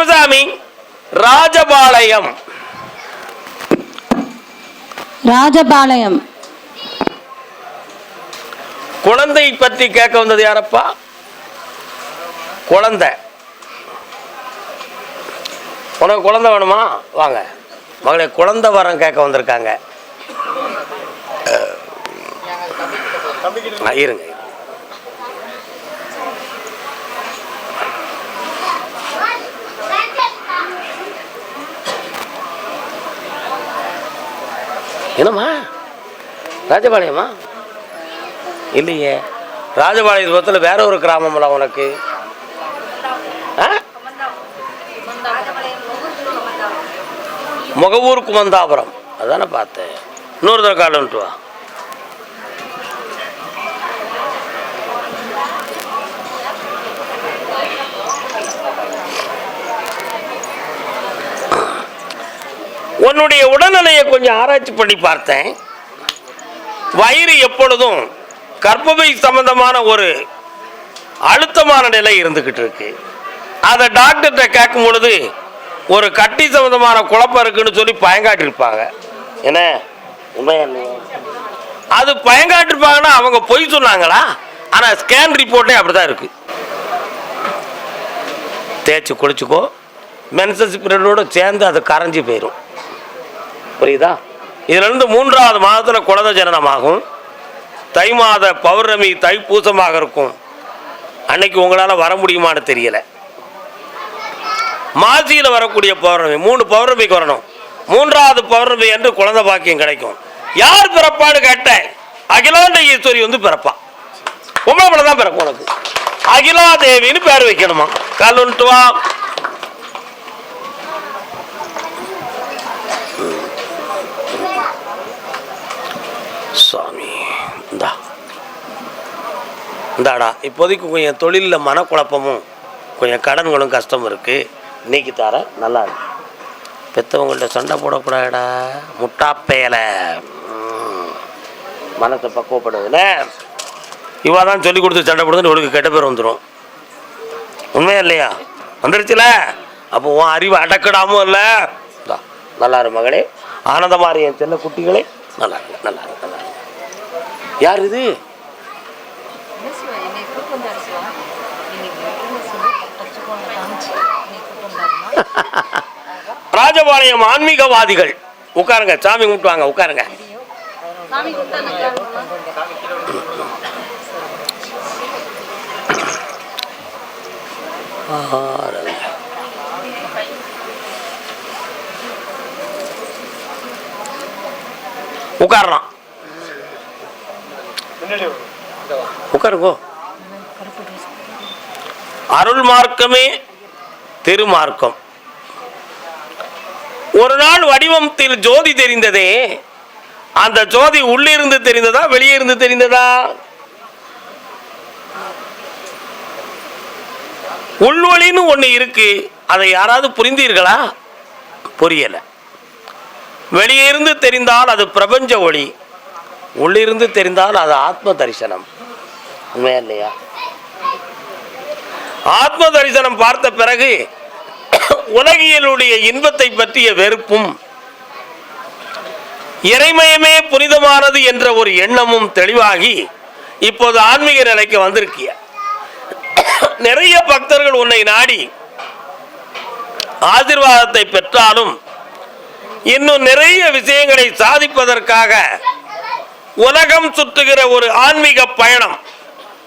கருப்பசாமி ராஜபாளையம். ராஜபாளையம். குழந்தை பற்றி கேட்க வந்தது யாரப்பா? குழந்தை. உனக்கு குழந்தை வேணுமா? வாங்க. மகளே குழந்தை வரம் கேட்க வந்திருக்காங்க. இருங்க. என்னம்மா? ராஜபாளையமா? இல்லையே. ராஜபாளையத்து பக்கத்தில் வேற ஒரு கிராமம்ல உனக்கு. ஆ? முகவூர் குமந்தாபுரம். அதானே பார்த்தேன். இன்னொரு தடவை காலன்ட்டு வா. உன்னுடைய உடல்நிலையை கொஞ்சம் ஆராய்ச்சி பண்ணி பார்த்தேன். வயிறு எப்பொழுதும் கர்ப்பப்பை சம்பந்தமான ஒரு அழுத்தமான நிலை இருந்துக்கிட்டு இருக்கு. அதை டாக்டர்கிட்ட கேட்கும் பொழுது ஒரு கட்டி சம்மந்தமான குழப்பம் இருக்குன்னு சொல்லி பயங்காட்டிருப்பாங்க என்ன? உண்மையா அது பயங்காட்டிருப்பாங்கன்னா அவங்க பொய் சொன்னாங்களா? ஆனால் ஸ்கேன் ரிப்போர்ட்டே அப்படிதான் இருக்கு. தேய்ச்சி குளிச்சுக்கோ. மென்சஸ் பீரியடோட சேர்ந்து அது கரைஞ்சி போயிடும் புரியுதா? இதிலிருந்து மூன்றாவது மாதத்தில் குழந்தை ஜனனமாகும். தை மாத பௌர்ணமி தைப்பூசமாக இருக்கும். அன்னைக்கு உங்களால் வர முடியுமான்னு தெரியல. மாசியில் வரக்கூடிய பௌர்ணமி மூணு பௌர்ணமிக்கு வரணும். மூன்றாவது பௌர்ணமி என்று குழந்தை பாக்கியம் கிடைக்கும். யார் பிறப்பான்னு கேட்டேன். அகிலாண்ட ஈஸ்வரி வந்து பிறப்பா. உங்களை தான் பிறக்கும் உனக்கு. அகிலா தேவின்னு பேர் வைக்கணுமா? கல்லுன்ட்டு வா சாமி இந்தா இந்தாடா இப்போதைக்கு கொஞ்சம் தொழிலில் மனக்குழப்பமும் கொஞ்சம் கடன்களும் கஷ்டமும் இருக்குது நீக்கி தர நல்லா இருக்கு. பெற்றவங்கள்ட்ட சண்டை போடக்கூடாதுடா. முட்டாப்பேலை மனத்தை பக்குவப்படுதுல இவா தான் சொல்லி கொடுத்து சண்டை போடுதுன்னு உங்களுக்கு கெட்ட பேர் வந்துடும் உண்மையா இல்லையா? வந்துருச்சுல? அப்போ உன் அறிவு அடக்கடாமும் இல்லை? நல்லா இரு மகளே. ஆனந்தமாரி என் செல்ல குட்டிகளே. நல்லா இருக்கு நல்லா இருக்கு நல்லா இருக்கு. யார் இது? ராஜபாளையம் ஆன்மீகவாதிகள். உட்காருங்க சாமி கும்பிட்டுவாங்க உட்காருங்க. உட்காரலாம். உட்காருங்கோ. அருள் மார்க்கமே திருமார்க்கம். ஒரு நாள் வடிவத்தில் ஜோதி தெரிந்ததே அந்த ஜோதி உள்ளிருந்து தெரிந்ததா வெளியே இருந்து தெரிந்ததா? உள்வழின்னு ஒன்று இருக்கு. அதை யாராவது புரிந்தீர்களா? புரியல. வெளியே இருந்து தெரிந்தால் அது பிரபஞ்ச ஒளி உள்ளிருந்து தெரிந்தால் அது ஆத்ம தரிசனம். உண்மையா இல்லையா? ஆத்ம தரிசனம் பார்த்த பிறகு உலகியலுடைய இன்பத்தை பற்றிய வெறுப்பும் இறைமயமே புனிதமானது என்ற ஒரு எண்ணமும் தெளிவாகி இப்போது ஆன்மீக நிலைக்கு வந்திருக்கிய நிறைய பக்தர்கள் உன்னை நாடி ஆசிர்வாதத்தை பெற்றாலும் இன்னும் நிறைய விஷயங்களை சாதிப்பதற்காக உலகம் சுற்றுகிற ஒரு ஆன்மீக பயணம்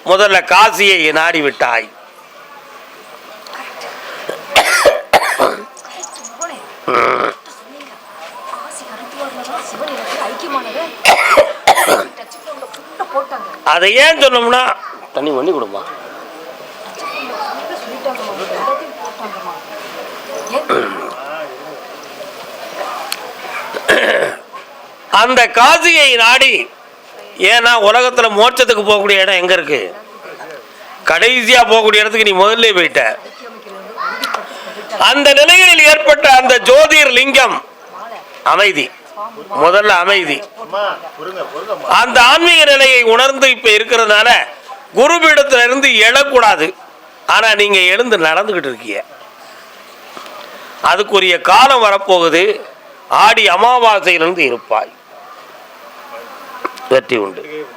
முதல்ல காசியை நாடிவிட்டாய். அதை ஏன் சொன்னோம்னா தண்ணி பண்ணி கொடுமா. அந்த காசியை நாடி ஏன்னா உலகத்துல மோட்சத்துக்கு போகக்கூடிய இடம் எங்க இருக்கு? கடைசியா போகக்கூடிய இடத்துக்கு நீ முதல்ல போயிட்ட. அந்த நிலைகளில் ஏற்பட்ட அந்த ஜோதிர் லிங்கம் அமைதி. முதல்ல அமைதி. அந்த ஆன்மீக நிலையை உணர்ந்து இப்ப இருக்கிறதுனால குருபீடத்துல இருந்து எழக்கூடாது. ஆனா நீங்க எழுந்து நடந்துகிட்டு இருக்கீங்க. அதுக்குரிய காலம் வரப்போகுது. ஆடி அமாவாசையிலிருந்து இருப்பாய். வெற்றி உண்டு.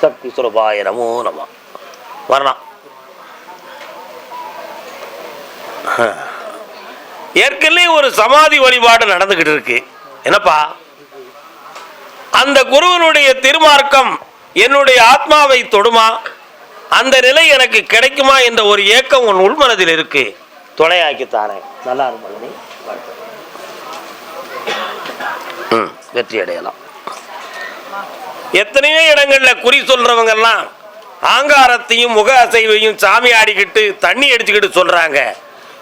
சக்தி சுரபாய நமோ நம. வரலாம். ஏற்கனவே ஒரு சமாதி வழிபாடு நடந்துகிட்டு இருக்கு. என்னப்பா? அந்த குருவனுடைய திருமார்க்கம் என்னுடைய ஆத்மாவை தொடுமா? அந்த நிலை எனக்கு கிடைக்குமா என்ற ஒரு ஏக்கம் உன் உள்மனதில் இருக்கு. துணையாக்கி தாரேன். நல்லா இருக்கும் வெற்றி அடையலாம். எத்தனையோ இடங்கள்ல குறி சொல்றவங்கெல்லாம் ஆங்காரத்தையும் முக அசைவையும் சாமி ஆடிக்கிட்டு தண்ணி அடிச்சுக்கிட்டு சொல்றாங்க.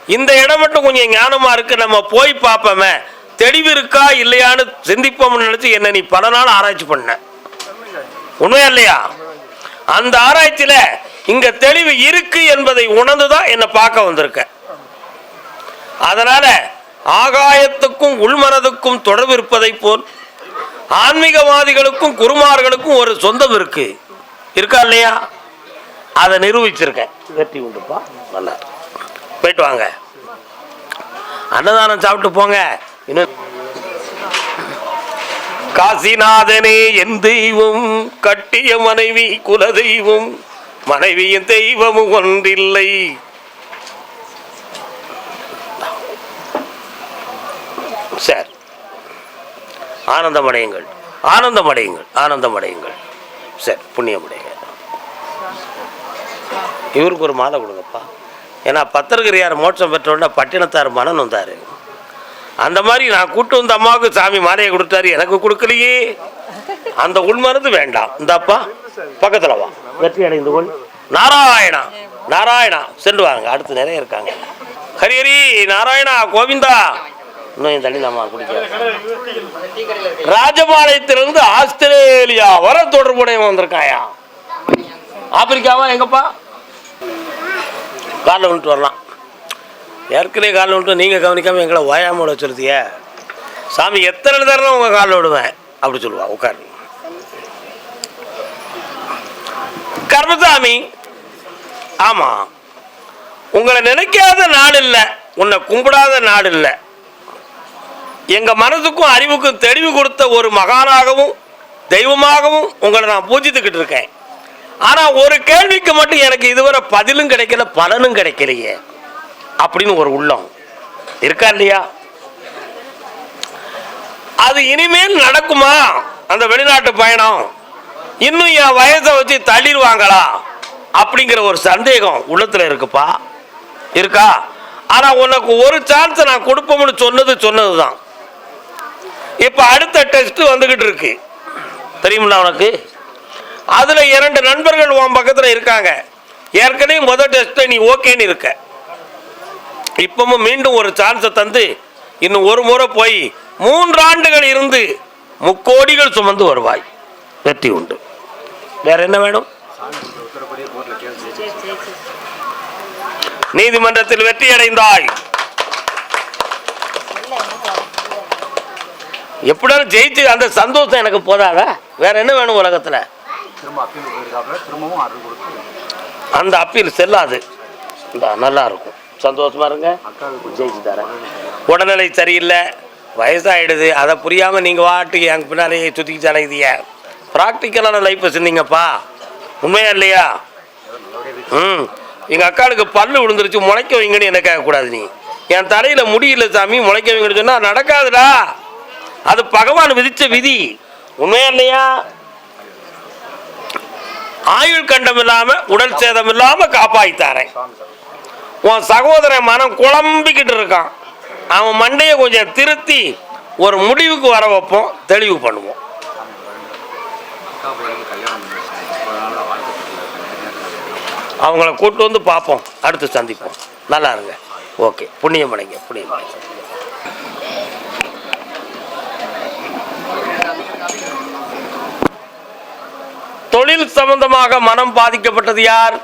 இந்த இடம் மட்டும் கொஞ்சம் ஞானமா இருக்கு நம்ம போய் பார்ப்போமே. தெளிவு இருக்கா இல்லையான்னு சிந்திப்போம்னு நினைச்சு என்ன நீ பல நாள் ஆராய்ச்சி பண்ண. உண்மையா இல்லையா? அந்த ஆராய்ச்சியில இங்க தெளிவு இருக்கு என்பதை உணர்ந்துதான் என்னை பார்க்க வந்திருக்க. அதனால ஆகாயத்துக்கும் உள்மனதுக்கும் தொடர்பு இருப்பதை போல் ஆன்மீகவாதிகளுக்கும் குருமார்களுக்கும் ஒரு சொந்தம் இருக்கு. இருக்கா இல்லையா? அதை நிரூபிச்சிருக்கேன். வெற்றி உண்டுப்பா. நல்லா போயிட்டு வாங்க. அன்னதானம் சாப்பிட்டு போங்க. இன்னும் காசிநாதனே என் தெய்வம் கட்டிய மனைவி குல தெய்வம் மனைவியின் தெய்வமும் ஒன்றில்லை. சார் ஆனந்தமடையுங்கள். ஆனந்தமடையுங்கள் ஆனந்தமடையுங்கள். சார் புண்ணியமடைங்க இவருக்கு ஒரு மாலை கொடுங்கப்பா. ஏன்னா பத்திரகிரியார் மோட்சம் பெற்றோன்னா பட்டினத்தார் மனம் வந்தார் அந்த மாதிரி நான் கூட்டு வந்த அம்மாவுக்கு சாமி மாலையை கொடுத்தாரு எனக்கு கொடுக்கலையே. அந்த உள்மருந்து வேண்டாம். இந்தப்பா பக்கத்தில் வா. வெற்றி அடைந்து கொள். நாராயணா நாராயணா சென்று வாங்க. அடுத்து நிறைய இருக்காங்க. ஹரி ஹரி நாராயணா கோவிந்தா. இன்னும் தண்ணி நம்ம குடிக்க ராஜபாளையத்திலிருந்து ஆஸ்திரேலியா வர தொடர்புடைய வந்திருக்காயா? ஆப்பிரிக்காவா எங்கப்பா? காலில் விட்டு வரலாம். ஏற்கனவே காலில் விட்டு நீங்கள் கவனிக்காமல் எங்களை ஓயாமல் விட சொல்லுதியே சாமி எத்தனை தரம் உங்கள் காலில் விடுவேன்? அப்படி சொல்லுவா. உட்காரு. கர்மசாமி ஆமாம் உங்களை நினைக்காத நாடு இல்லை. உன்னை கும்பிடாத நாடு இல்லை. எங்கள் மனதுக்கும் அறிவுக்கும் தெளிவு கொடுத்த ஒரு மகானாகவும் தெய்வமாகவும் உங்களை நான் பூஜித்துக்கிட்டு இருக்கேன். ஆனால் ஒரு கேள்விக்கு மட்டும் எனக்கு இதுவரை பதிலும் கிடைக்கல பலனும் கிடைக்கலையே அப்படின்னு ஒரு உள்ளம். இருக்கா இல்லையா? அது இனிமேல் நடக்குமா? அந்த வெளிநாட்டு பயணம் இன்னும் என் வயசை வச்சு தள்ளிடுவாங்களா? அப்படிங்கிற ஒரு சந்தேகம் உள்ளத்துல இருக்குப்பா. இருக்கா? ஆனா உனக்கு ஒரு சான்ஸ் நான் கொடுப்போம்னு சொன்னது சொன்னதுதான். இப்ப அடுத்த டெஸ்ட் வந்துகிட்டு இருக்கு. தெரியுமில்ல உனக்கு? அதில் இரண்டு நண்பர்கள் உன் பக்கத்தில் இருக்காங்க. ஏற்கனவே முதல் டெஸ்ட்டை நீ ஓகேன்னு இருக்க. இப்பவும் மீண்டும் ஒரு சான்ஸை தந்து இன்னும் ஒரு முறை போய் மூன்றாண்டுகள் இருந்து முக்கோடிகள் சுமந்து வருவாய். வெற்றி உண்டு. வேற என்ன வேணும்? நீதிமன்றத்தில் வெற்றி அடைந்தாய். எப்படியாலும் ஜெயிச்சு அந்த சந்தோஷம் எனக்கு போதாதா? வேற என்ன வேணும் உலகத்துல? திரும்ப அப்பீல் போயிருக்காப்புல திரும்பவும் அருள் கொடுத்து அந்த அப்பீல் செல்லாது. நல்லா இருக்கும் சந்தோஷமா இருங்க. ஜெயிச்சு தரேன். உடல்நிலை சரியில்லை. வயசாயிடுது. அதை புரியாமல் நீங்கள் வாட்டுக்கு என் பின்னாலேயே சுற்றிக்கிட்டு அலையுதிய ப்ராக்டிக்கலான லைஃப் வச்சுருந்தீங்கப்பா உண்மையா இல்லையா? ம். எங்கள் அக்காளுக்கு பல்லு விழுந்துருச்சு. முளைக்க வைங்கன்னு என்ன கேட்கக்கூடாது நீ. என் தலையில் முடியல சாமி. முளைக்க வைங்கன்னு சொன்னால் நடக்காதுடா. அது பகவான் விதிச்ச விதி. உண்மையா இல்லையா? ஆயுள் கண்டம் இல்லாம உடல் சேதம் இல்லாம காப்பாய்த்தாரேன் உன் சகோதரன் மனம் குழம்பிக்கிட்டு இருக்கான். அவன் மண்டையை கொஞ்சம் திருத்தி ஒரு முடிவுக்கு வர வைப்போம் தெளிவு பண்ணுவோம். அவங்கள கூட்டு வந்து பார்ப்போம். அடுத்து சந்திப்போம். நல்லா இருங்க. ஓகே. புண்ணியம் அடைங்க. புண்ணியம் அடைங்க. தொழில் சம்பந்தமாக மனம் பாதிக்கப்பட்டது யார்?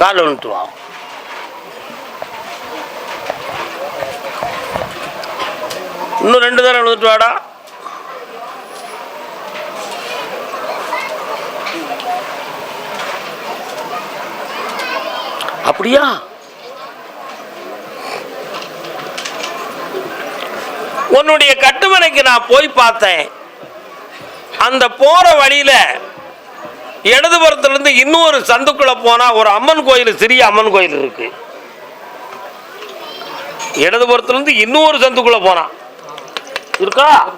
கால் இன்னும் ரெண்டு தரம் விழுந்துட்டு வாடா. அப்படியா? உன்னுடைய கட்டுமனைக்கு நான் போய் பார்த்தேன். அந்த போற வழியில இடதுபுறத்திலிருந்து இன்னொரு சந்துக்குள்ள போனா ஒரு அம்மன் கோயில் சிறிய அம்மன் கோயில் இருக்கு. இடதுபுறத்திலிருந்து இன்னொரு சந்துக்குள்ள போனா. இருக்கா?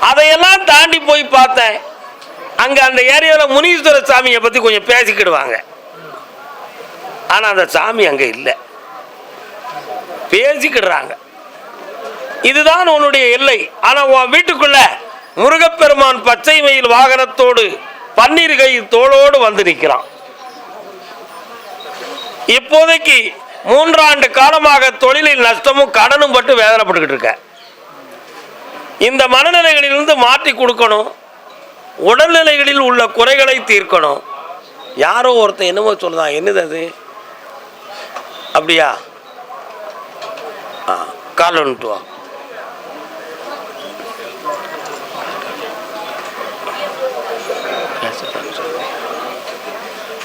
அதையெல்லாம் தாண்டி போய் பார்த்தேன். அங்க அந்த ஏரியாவில் முனீஸ்வர சாமியை பத்தி கொஞ்சம் பேசிக்கிடுவாங்க. ஆனா அந்த சாமி அங்க இல்லை. பேசிக்கிடுறாங்க. இதுதான் உன்னுடைய எல்லை. ஆனா உன் வீட்டுக்குள்ள முருகப்பெருமான் பச்சை மயில் வாகனத்தோடு பன்னீர் கை தோளோடு வந்து நிற்கிறான். இப்போதைக்கு மூன்றாண்டு காலமாக தொழிலில் நஷ்டமும் கடனும் பட்டு வேதனைப்பட்டுக்கிட்டு இருக்க. இந்த மனநிலைகளிலிருந்து மாற்றி கொடுக்கணும். உடல்நிலைகளில் உள்ள குறைகளை தீர்க்கணும். யாரோ ஒருத்தன் என்னமோ சொல்லுதான் என்னது அது? அப்படியா? ஆ கால் வந்துட்டு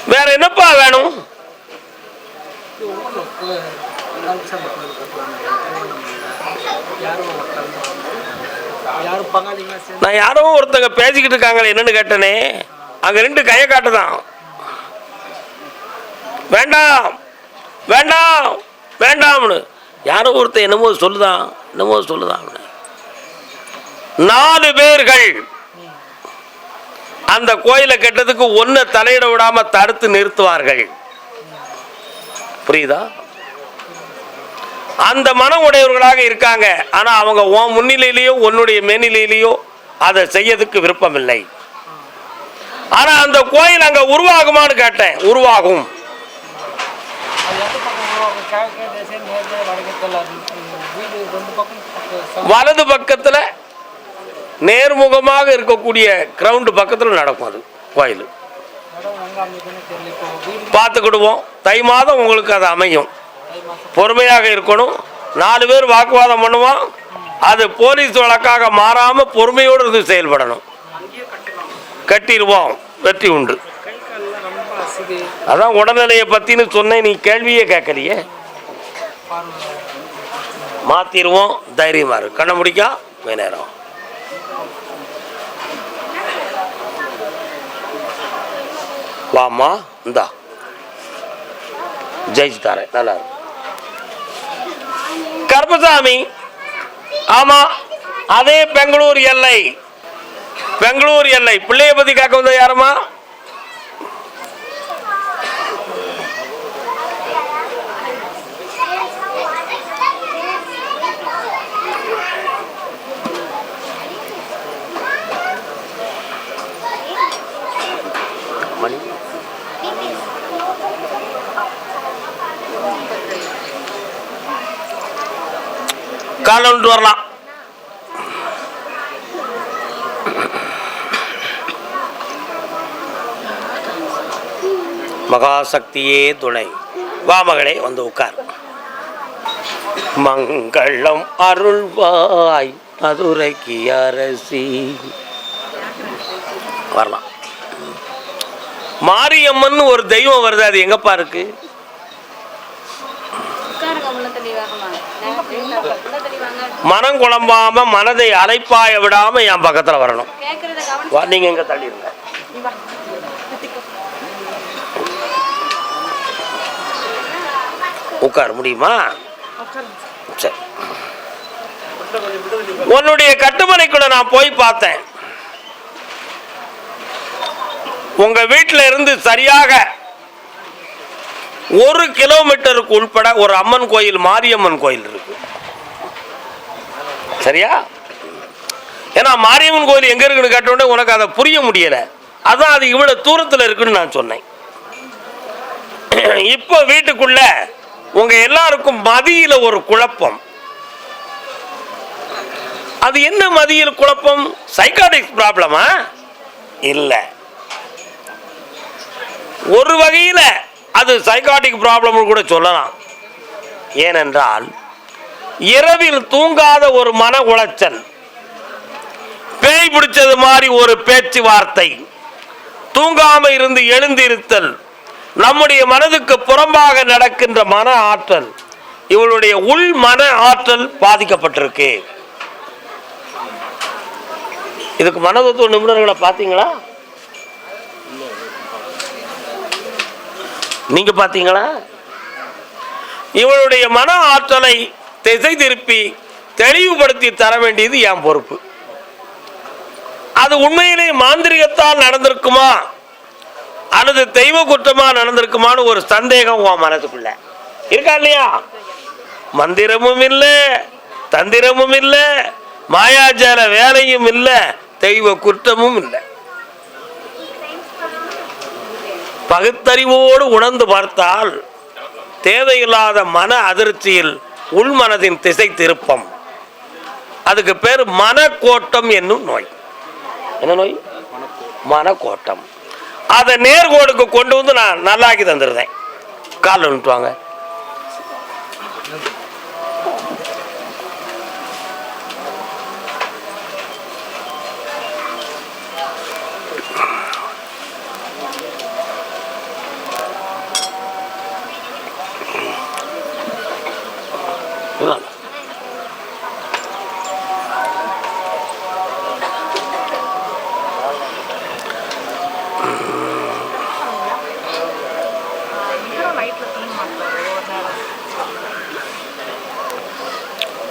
வேற என்னப்பா வேணும்? நான் யாரோ ஒருத்தங்க பேசிக்கிட்டு இருக்காங்களே என்னன்னு கேட்டனே. அங்க ரெண்டு கையை காட்டுதான். வேண்டாம் வேண்டாம் வேண்டாம்னு. யாரோ ஒருத்தன் என்னமோ சொல்லுதான் என்னமோ சொல்லுதான். அவனு. நாலு பேர்கள் அந்த கோயிலை கெட்டதுக்கு ஒன்றை தலையிட விடாம தடுத்து நிறுத்துவார்கள். புரியுதா? அந்த மனம் உடையவர்களாக இருக்காங்க. ஆனா அவங்க உன் முன்னிலையிலேயோ உன்னுடைய மேனிலையிலேயோ அதை செய்யறதுக்கு விருப்பம் இல்லை ஆனா அந்த கோயில் அங்க உருவாகுமான்னு கேட்டேன். உருவாகும். வலது பக்கத்துல நேர்முகமாக இருக்கக்கூடிய கிரவுண்டு பக்கத்தில் நடக்கும் அது கோயில். பார்த்துக்கிடுவோம். தை மாதம் உங்களுக்கு அது அமையும். பொறுமையாக இருக்கணும். நாலு பேர் வாக்குவாதம் பண்ணுவோம். அது போலீஸ் வழக்காக மாறாமல் பொறுமையோடு இருந்து செயல்படணும். கட்டிடுவோம். வெற்றி உண்டு. அதான் உடல்நிலையை பற்றினு சொன்னேன். நீ கேள்வியே கேட்கலையே. மாற்றிடுவோம் தைரியமாக தைரியமா இரு. கண்ண முடிக்கா. நேரம். வாமா இந்தா. ஜெயிச்சு தரேன் நல்லா இருக்கும் கருப்பசாமி. ஆமா அதே பெங்களூர் எல்லை. பெங்களூர் எல்லை. பிள்ளைய பத்தி கேட்க வந்த யாருமா? காலை கொண்டு வரலாம். மகாசக்தியே துணை. வா மகளே வந்து உட்கார். மங்களம் அருள்வாய் மதுரைக்கு அரசி. வரலாம். மாரியம்மன் ஒரு தெய்வம் வருது அது எங்கப்பா இருக்கு? மனம் குழம்பாம மனதை அலைப்பாய விடாம என் பக்கத்துல வரணும். நீங்க எங்க தள்ளிடுங்க உட்கார முடியுமா? சரி. உன்னுடைய கட்டுமனைக்குள்ள நான் போய் பார்த்தேன். உங்க வீட்டுல இருந்து சரியாக ஒரு கிலோமீட்டருக்கு உள்பட ஒரு அம்மன் கோயில் மாரியம்மன் கோயில் இருக்கு. சரியா? ஏன்னா மாரியம்மன் கோயில் எங்கே இருக்குன்னு கேட்டோடனே உனக்கு அதை புரிய முடியலை. அதான் அது இவ்வளோ தூரத்தில் இருக்குன்னு நான் சொன்னேன். இப்போ வீட்டுக்குள்ள உங்கள் எல்லாருக்கும் மதியில் ஒரு குழப்பம். அது என்ன மதியில் குழப்பம்? சைக்காட்டிக் ப்ராப்ளமா இல்லை. ஒரு வகையில் அது சைக்காட்டிக் ப்ராப்ளம் கூட சொல்லலாம். ஏனென்றால் இரவில் தூங்காத ஒரு மன உளைச்சல். பேய் பிடிச்சது மாதிரி ஒரு பேச்சுவார்த்தை. தூங்காம இருந்து எழுந்திருத்தல். நம்முடைய மனதுக்கு புறம்பாக நடக்கின்ற மன ஆற்றல். இவளுடைய உள் மன ஆற்றல் பாதிக்கப்பட்டிருக்கு. இதுக்கு மனதத்துவ நிபுணர்களை பார்த்தீங்களா? நீங்க பார்த்தீங்களா? இவளுடைய மன ஆற்றலை திசை திருப்பி தெளிவுபடுத்தி தர வேண்டியது என் பொறுப்பு. அது உண்மையிலே மாந்திரிகத்தால் நடந்திருக்குமா? அல்லது தெய்வ குற்றமா நடந்திருக்குமான்னு ஒரு சந்தேகம் உன் மனசுக்குள்ள. இருக்கா இல்லையா? மந்திரமும் இல்லை தந்திரமும் இல்லை மாயாஜால வேலையும் இல்லை தெய்வ குற்றமும் இல்லை. பகுத்தறிவோடு உணர்ந்து பார்த்தால் தேவையில்லாத மன அதிர்ச்சியில் உள்மனதின் திசை திருப்பம். அதுக்கு பேர் மனக்கோட்டம் என்னும் நோய். என்ன நோய்? மனக்கோட்டம். அதை நேர்கோடுக்கு கொண்டு வந்து நான் நல்லாக்கி தந்துருந்தேன் காலில் வாங்க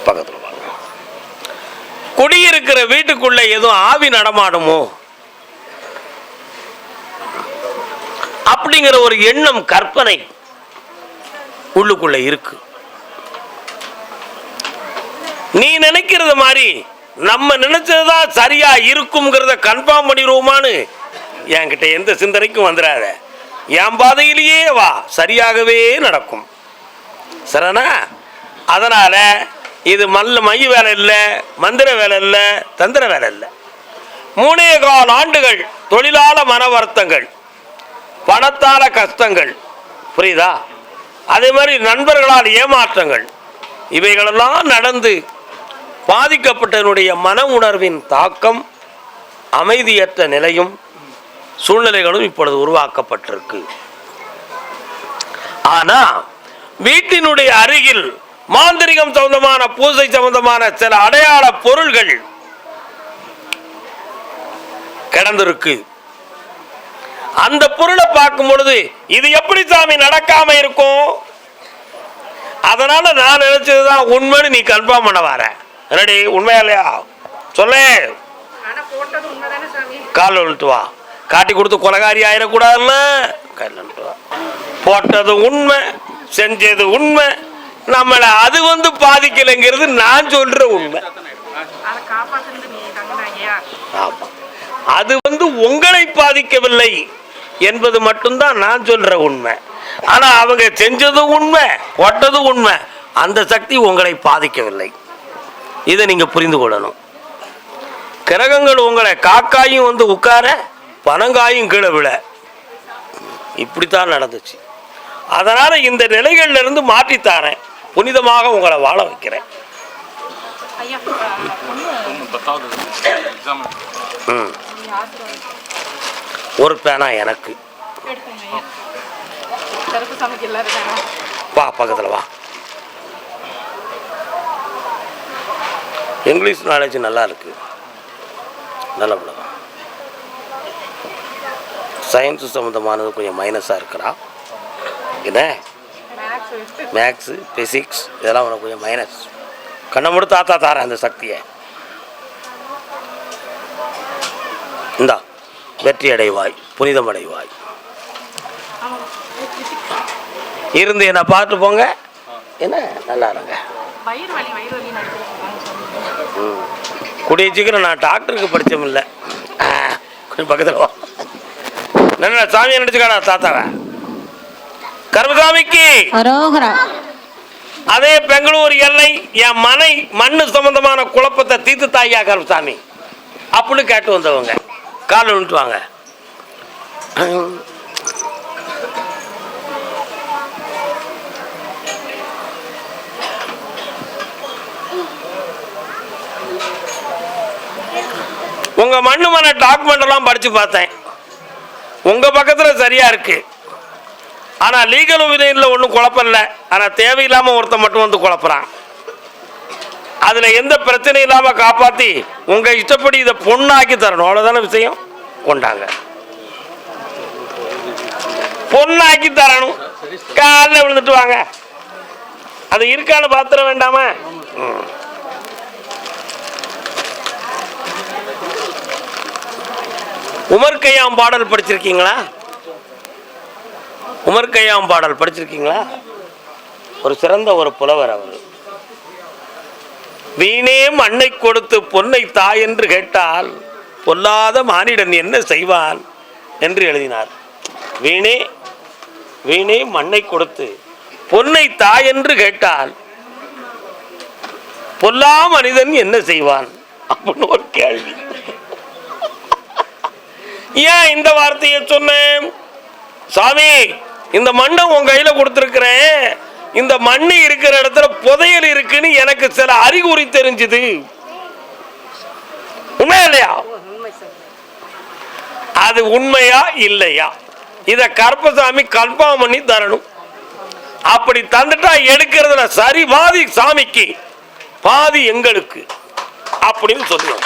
பக்கத்தில் வாங்க குடியிருக்கிற வீட்டுக்குள்ள எதுவும் ஆவி நடமாடுமோ? அப்படிங்கிற ஒரு எண்ணம் கற்பனை உள்ளுக்குள்ள இருக்கு. நீ நினைக்கிறது மாதிரி நம்ம நினைச்சதுதான் சரியா இருக்குங்கிறத கன்ஃபார்ம் பண்ணிடுவோமான்னு என்கிட்ட எந்த சிந்தனைக்கும் வந்துடாத. என் பாதையிலேயே வா சரியாகவே நடக்கும். சரிண்ணா அதனால இது மல்ல மை வேலை இல்லை மந்திர வேலை இல்லை தந்திர வேலை இல்லை. மூணே கால் ஆண்டுகள் தொழிலாள மன வருத்தங்கள் பணத்தால கஷ்டங்கள் புரியுதா? அதே மாதிரி நண்பர்களால் ஏமாற்றங்கள் இவைகளெல்லாம் நடந்து பாதிக்கப்பட்டதனுடைய மன உணர்வின் தாக்கம் அமைதியற்ற நிலையும் சூழ்நிலைகளும் இப்பொழுது உருவாக்கப்பட்டிருக்கு. ஆனா வீட்டினுடைய அருகில் மாந்திரிகம் சம்பந்தமான பூஜை சம்பந்தமான சில அடையாள பொருள்கள் கிடந்திருக்கு. அந்த பொருளை பார்க்கும் பொழுது இது எப்படி சாமி நடக்காம இருக்கும்? அதனால நான் நினைச்சதுதான் உண்மைன்னு நீ கன்ஃபார்ம் பண்ண வர. ரெடி உண்மையா இல்லையா? சொல்லு. கால் வா. காட்டி கொடுத்து கொலகாரி வா. போட்டது உண்மை செஞ்சது உண்மை. நம்மளை அது வந்து பாதிக்கலைங்கிறது நான் சொல்ற உண்மை. அது வந்து உங்களை பாதிக்கவில்லை என்பது மட்டும்தான் நான் சொல்ற உண்மை. ஆனா அவங்க செஞ்சதும் உண்மை போட்டதும் உண்மை. அந்த சக்தி உங்களை பாதிக்கவில்லை. இதை நீங்க புரிந்து கொள்ளணும். கிரகங்கள் உங்களை காக்காயும் வந்து உட்கார பனங்காயும் கீழே விழ. இப்படித்தான் நடந்துச்சு. அதனால இந்த நிலைகள்ல இருந்து மாற்றித்தாரேன் புனிதமாக உங்களை வாழ வைக்கிறேன். ஒரு பேனா எனக்கு. வா பக்கத்தில் வா. இங்கிலீஷ் நாலேஜ் நல்லா இருக்கு. நல்ல பிள்ளை சயின்ஸு சம்மந்தமானது கொஞ்சம் மைனஸாக இருக்கிறா என்ன? மேக்ஸு ஃபிசிக்ஸ் இதெல்லாம் உனக்கு கொஞ்சம் மைனஸ் கண்ணை மட்டும் தாத்தா தாரேன் அந்த சக்தியை. இந்தா வெற்றி அடைவாய் புனிதம் அடைவாய். இருந்து என்னை பார்த்து போங்க. என்ன? நல்லா இருங்க. கூடிய சீக்கிரம் நான் டாக்டருக்கு படித்தோம் இல்லை. கொஞ்சம் பக்கத்தில் வா. என்ன சாமியை நினச்சிக்காடா தாத்தாவை. கருமசாமிக்கு. அதே பெங்களூர் எல்லை என் மனை மண்ணு சம்பந்தமான குழப்பத்தை தீர்த்து தாய்யா கருமசாமி. அப்படின்னு கேட்டு வந்தவங்க. காலை விட்டு வாங்க. உங்க மண்ணு மன டாக்குமெண்ட் எல்லாம் படிச்சு பார்த்தேன். உங்க பக்கத்துல சரியா இருக்கு. ஆனால் லீகல் ஒபினியன்ல ஒன்றும் குழப்பம் இல்லை ஆனால் தேவையில்லாமல் ஒருத்தன் மட்டும் வந்து குழப்புறான். அதில் எந்த பிரச்சனையும் இல்லாமல் காப்பாற்றி உங்கள் இஷ்டப்படி இதை பொண்ணாக்கி தரணும். அவ்வளோதானே விஷயம்? கொண்டாங்க. பொண்ணாக்கி தரணும். காலில் விழுந்துட்டு வாங்க. அது இருக்கான்னு பாத்திர வேண்டாமா? உமர் கையாம் பாடல் படிச்சிருக்கீங்களா? உமர் கையாம் பாடல் படிச்சிருக்கீங்களா? ஒரு சிறந்த ஒரு புலவர் அவர். வீணே மண்ணை கொடுத்து பொன்னை தா என்று கேட்டால் பொல்லாத மானிடன் என்ன செய்வான் என்று எழுதினார். வீணே வீணே மண்ணை கொடுத்து பொன்னை தா என்று கேட்டால் பொல்லா மனிதன் என்ன செய்வான்? அப்படின்னு ஒரு கேள்வி. ஏன் இந்த வார்த்தையை சொன்னேன்? சாமி இந்த மண்ணை உன் கையில கொடுத்துருக்கிறேன். இந்த மண்ணு இருக்கிற இடத்துல புதையல் இருக்குன்னு எனக்கு சில அறிகுறி தெரிஞ்சுது. உண்மையா இல்லையா? அது உண்மையா இல்லையா? இத கருப்பசாமி கன்ஃபார்ம் பண்ணி தரணும். அப்படி தந்துட்டா எடுக்கிறதுல சரி பாதி சாமிக்கு பாதி எங்களுக்கு அப்படின்னு சொல்லுவோம்.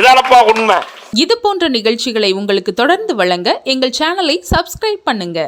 இதானப்பா உண்மை. இது போன்ற நிகழ்ச்சிகளை உங்களுக்கு தொடர்ந்து வழங்க எங்கள் சேனலை சப்ஸ்கிரைப் பண்ணுங்க.